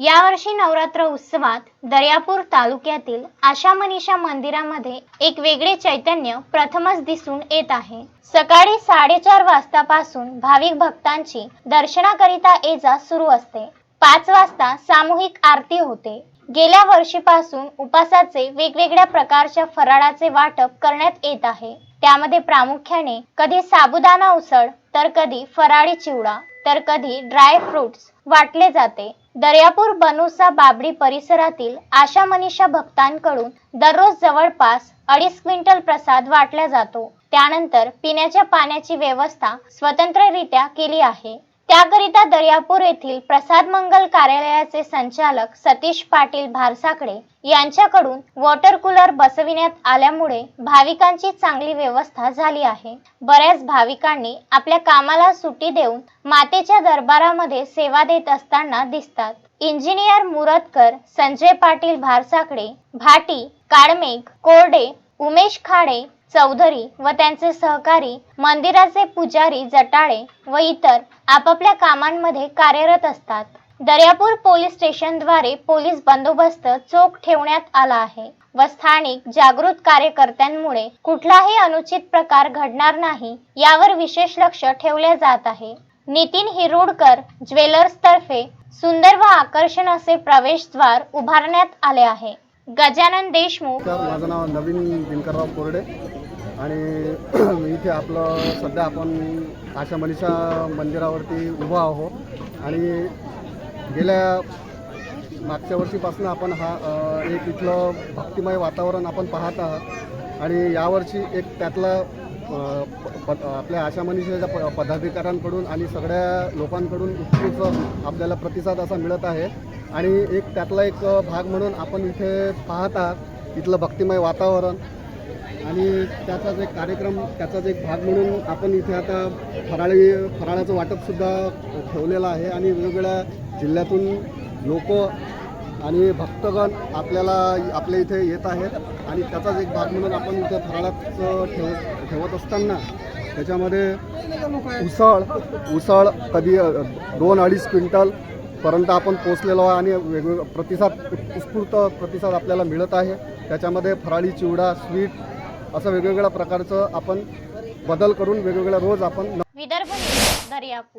यावर्षी नवरात्र उत्सवात दर्यापूर तालुक्यातील आशा मनीषा मंदिरामध्ये एक वेगळे चैतन्य प्रथमच दिसून येत आहे. सकाळी साडेचार वाजतापासून भाविक भक्तांची दर्शनाकरिता ये जा सुरू असते. पाच वाजता सामूहिक आरती होते. गेल्या वर्षीपासून उपासाचे वेगवेगळ्या प्रकारच्या फराळाचे वाटप करण्यात येत आहे. त्यामध्ये प्रामुख्याने कधी साबुदाणा उसळ तर कधी फराळी चिवडा तर कधी ड्राय फ्रुट्स वाटले जाते. दर्यापूर बनुसा बाबडी परिसरातील आशा मनीषा भक्तांकडून दररोज जवळपास अडीच क्विंटल प्रसाद वाटला जातो. त्यानंतर पिण्याच्या पाण्याची व्यवस्था स्वतंत्ररित्या केली आहे. त्याकरिता दर्यापूर येथील प्रसाद मंगल कार्यालयाचे संचालक सतीश पाटील भारसाकडे यांच्याकडून वॉटर कूलर बसविण्यात आल्यामुळे भाविकांची चांगली व्यवस्था झाली आहे. बऱ्याच भाविकांनी आपल्या कामाला सुट्टी देऊन मातेच्या दरबारामध्ये सेवा देत असताना दिसतात. इंजिनियर मुरतकर संजय पाटील भारसाकडे भाटी काळमेघ कोरडे उमेश खाडे चौधरी व त्यांचे सहकारी मंदिराचे पुजारी जटाळे व इतर आपापल्या कामांमध्ये कार्यरत असतात. दर्यापूर पोलीस स्टेशनद्वारे पोलीस बंदोबस्त चोख ठेवण्यात आला आहे व स्थानिक जागृत कार्यकर्त्यांमुळे कुठलाही अनुचित प्रकार घडणार नाही यावर विशेष लक्ष ठेवले जात आहे. नितीन हिरुडकर ज्वेलर्स तर्फे सुंदर व आकर्षण असे प्रवेशद्वार उभारण्यात आले आहे. गजानन देशमुख माझं नाव नवीन दिनकरराव कोरडे. आणि इथे आपलं सध्या आपण आशा मनीषा मंदिरावरती उभं आहो आणि गेल्या मागच्या वर्षीपासून आपण हा एक इथलं भक्तिमय वातावरण आपण पाहत आहात. आणि यावर्षी एक त्यातला प- आपल्या आशा मनीषाच्या प पदाधिकाऱ्यांकडून आणि सगळ्या लोकांकडून उत्कृष्ट आपल्याला प्रतिसाद असा मिळत आहे. आणि एक त्यातला एक भाग म्हणून आपण इथे पाहत आहात इथलं भक्तिमय वातावरण. आणि त्याचाच एक कार्यक्रम त्याचाच एक भाग म्हणून आपण इथे आता फराळी फराळाचं वाटपसुद्धा ठेवलेलं आहे आणि वेगवेगळ्या जिल्ह्यातून लोक आणि भक्तगण आपल्याला आपल्या इथे येत आहेत. आणि त्याचाच एक भाग म्हणून आपण इथे फराळाचं ठेव ठेवत असताना त्याच्यामध्ये उसळ उसळ कधी दोन अडीच क्विंटल पर्यंत आपण पोचलेलो आहे आणि वेगवेगळं प्रतिसाद उत्स्फूर्त प्रतिसाद आपल्याला मिळत आहे. त्याच्यामध्ये फराळी चिवडा स्वीट असं वेगवेगळ्या प्रकारचं आपण बदल करून वेगवेगळ्या रोज आपण विदर्भ दर्यापूर.